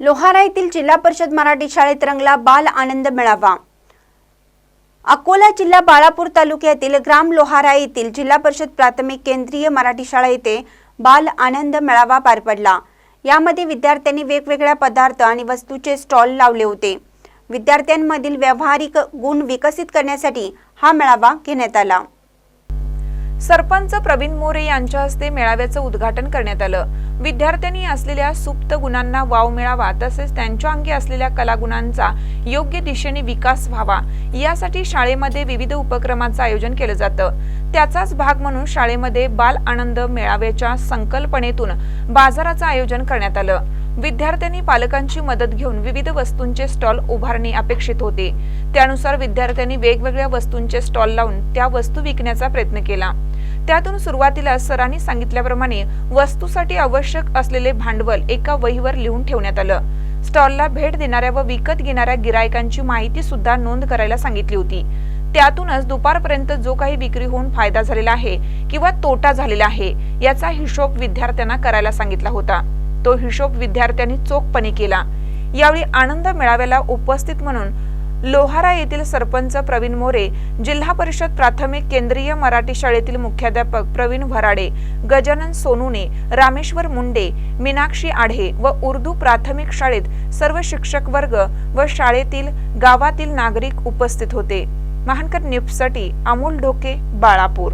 लोहारा येथील जिल्हा परिषद मराठी शाळेत रंगला बाल आनंद मेळावा. अकोला जिल्हा बाळापूर तालुक्यातील ग्राम लोहारा येथील जिल्हा परिषद प्राथमिक केंद्रीय मराठी शाळा येथे बाल आनंद मेळावा पार पडला. यामध्ये विद्यार्थ्यांनी वेगवेगळ्या पदार्थ आणि वस्तूचे स्टॉल लावले होते. विद्यार्थ्यांमधील व्यावहारिक गुण विकसित करण्यासाठी हा मेळावा घेण्यात आला. सरपंच प्रवीण मोरे यांच्या हस्ते मेळाव्याचं उद्घाटन करण्यात आलं. विद्यार्थ्यांनी असलेल्या सुप्त गुणांना वाव मिळावा तसेच त्यांच्या अंगी असलेल्या कलागुणांचा योग्य दिशेने विकास व्हावा यासाठी शाळेमध्ये विविध उपक्रमांचं आयोजन केलं जातं. त्याचाच भाग म्हणून शाळेमध्ये बाल आनंद मेळाव्याच्या संकल्पनेतून बाजाराचं आयोजन करण्यात आलं. विद्यार्थ्यांनी पालकांची मदत घेऊन विविध वस्तूंचे स्टॉल उभारणे अपेक्षित होते. त्यानुसार विद्यार्थ्यांनी वेगवेगळ्या वस्तूंचे स्टॉल लावून त्या वस्तू विकण्याचा प्रयत्न केला. त्यातून सुरुवातीला सरांनी सांगितल्याप्रमाणे वस्तूसाठी आवश्यक असलेले भांडवल एका वहीवर लिहून ठेवण्यात आलं. स्टॉलला भेट देणाऱ्या व विकत घेणाऱ्या गिरायकांची माहिती सुद्धा नोंद करायला सांगितली होती. त्यातूनच दुपारपर्यंत जो काही विक्री होऊन फायदा झालेला आहे किंवा तोटा झालेला आहे याचा हिशोब विद्यार्थ्यांना करायला सांगितला होता. तो हिशोब विद्यार्थ्यांनी चोखपणे केला. यावेळी आनंद मेळाव्याला उपस्थित म्हणून लोहारा येथील सरपंच प्रवीण मोरे जिल्हा परिषद प्राथमिक केंद्रीय मराठी शाळेतील मुख्याध्यापक प्रवीण भराडे गजानन सोनूने रामेश्वर मुंडे मीनाक्षी आढे व उर्दू प्राथमिक शाळेत सर्व शिक्षक वर्ग व शाळेतील गावातील नागरिक उपस्थित होते. महानकर न्यूजसाठी अमोल ढोके बाळापूर.